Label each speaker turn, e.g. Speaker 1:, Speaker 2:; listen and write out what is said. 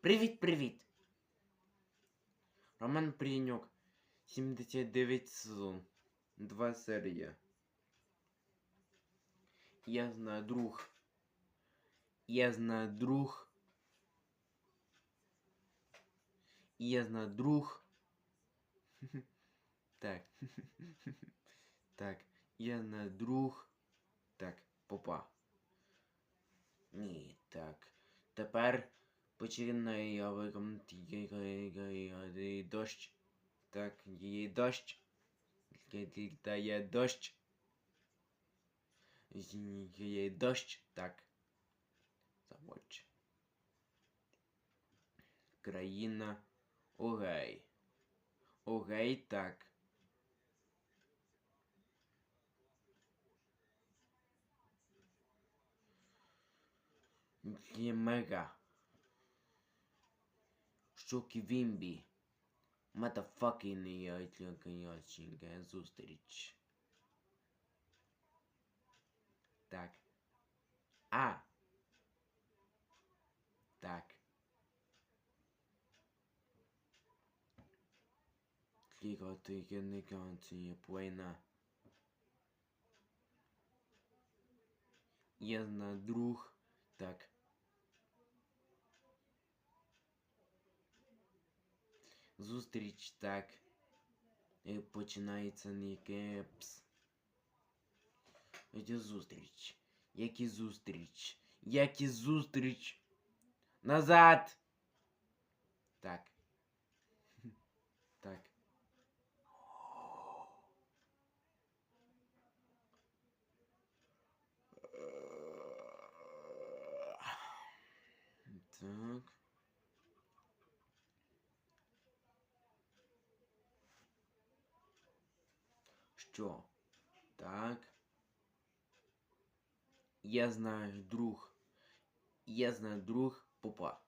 Speaker 1: Привіт-привіт! Роман Прийнюк. 79 сезон. Два серія. Я знаю друг. Я знаю друг. Я знаю друг. Так. Так. Я знаю друг. Так, попа. Ні, так. Тепер починає виконати дощ. Так, є дощ. Літає дощ. Є дощ. Так. Заводь. Країна. Огей. Огей, так. Є мега. Щоки Вімбі. Мадафакін яйця зустріч. Так. А. Так. Клікати генерація плейна. Я знаю друг. Так. Зустріч так. І починається не кепс. Яке зустріч? Які зустріч? Які зустріч? Назад! Так. Так. Так. Що? Так. Я знаю друг. Я знаю друг попа.